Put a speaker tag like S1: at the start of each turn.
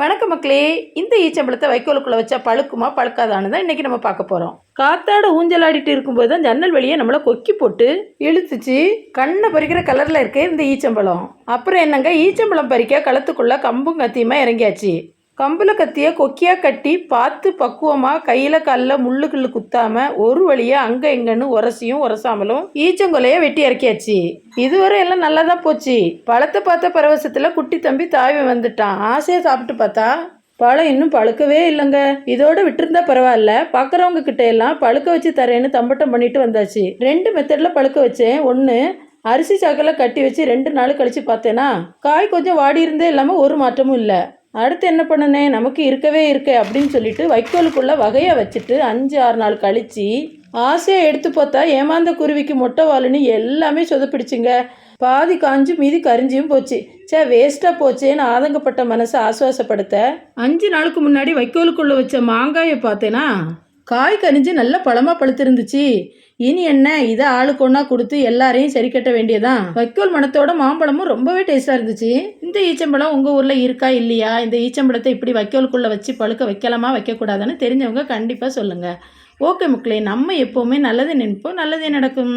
S1: வணக்கம் மக்களே இந்த ஈச்சம்பழத்தை வைக்கோலுக்குள்ளே வச்சா பழுக்குமா பழுக்காதான்னு தான் இன்றைக்கி நம்ம பார்க்க போகிறோம் காத்தாட ஊஞ்சலாடிட்டு இருக்கும்போது தான் ஜன்னல் வழியை நம்மளை கொக்கி போட்டு இழுத்துச்சு. கண்ணை பறிக்கிற கலரில் இருக்க இந்த ஈச்சம்பழம். அப்புறம் என்னங்க ஈச்சம்பழம் பறிக்க களத்துக்குள்ளே கம்பும் கத்தியுமா இறங்கியாச்சு. கம்பில் கத்தியை கொக்கியாக கட்டி பார்த்து பக்குவமாக கையில் காலில் முள்ளு கிள்ளு குத்தாமல் ஒரு வழியாக அங்கே இங்கேன்னு உரசியும் உரசாமலும் ஈச்சங்கொலையை வெட்டி இறக்கியாச்சு. இதுவரை எல்லாம் நல்லா தான் போச்சு. பழத்தை பார்த்த பரவசத்தில் குட்டி தம்பி தாவி வந்துட்டான். ஆசையாக சாப்பிட்டு பார்த்தா பழம் இன்னும் பழுக்கவே இல்லைங்க. இதோட விட்டுருந்தா பரவாயில்ல. பார்க்குறவங்க கிட்ட எல்லாம் பழுக்க வச்சு தரேன்னு தம்பட்டம் பண்ணிட்டு வந்தாச்சு. ரெண்டு மெத்தடில் பழுக்க வச்சேன். ஒன்று அரிசி சாக்கில் கட்டி வச்சு ரெண்டு நாள் கழித்து பார்த்தேன்னா காய் கொஞ்சம் வாடி இருந்தே இல்லாமல் ஒரு மாற்றமும் இல்லை. அடுத்து என்ன பண்ணனே? நமக்கு இருக்கவே இருக்கு அப்படின்னு சொல்லிட்டு வைக்கோலுக்குள்ளே வகையை வச்சுட்டு அஞ்சு ஆறு நாள் கழித்து ஆசையாக எடுத்து பார்த்தா ஏமாந்த குருவிக்கு மொட்டை வாளுன்னு எல்லாமே சொதப்பிடிச்சுங்க. பாதி காஞ்சு மீதி கரிஞ்சியும் போச்சு. சே வேஸ்ட்டாக போச்சேன்னு ஆதங்கப்பட்ட மனசை ஆசுவாசப்படுத்த அஞ்சு நாளுக்கு முன்னாடி வைக்கோலுக்குள்ளே வச்ச மாங்காயை பார்த்தேனா? காய் கனிஞ்சு நல்ல பழமாக பழுத்திருந்துச்சு. இனி என்ன? இதை ஆளுக்கு ஒன்றா கொடுத்து எல்லாரையும் சரி கட்ட வேண்டியதான் வைக்கோல் மணத்தோட மாம்பழமும் ரொம்பவே டேஸ்ட்டாக இருந்துச்சு. இந்த ஈச்சம்பழம் உங்கள் ஊரில் இருக்கா இல்லையா? இந்த ஈச்சம்பழத்தை இப்படி வைக்கோலுக்குள்ளே வச்சு பழுக்க வைக்கலாமா? வைக்கக்கூடாதுன்னு தெரிஞ்சவங்க கண்டிப்பாக சொல்லுங்கள் ஓகே மக்களே நம்ம எப்போவுமே நல்லது நினைப்போம் நல்லதே நடக்கும்.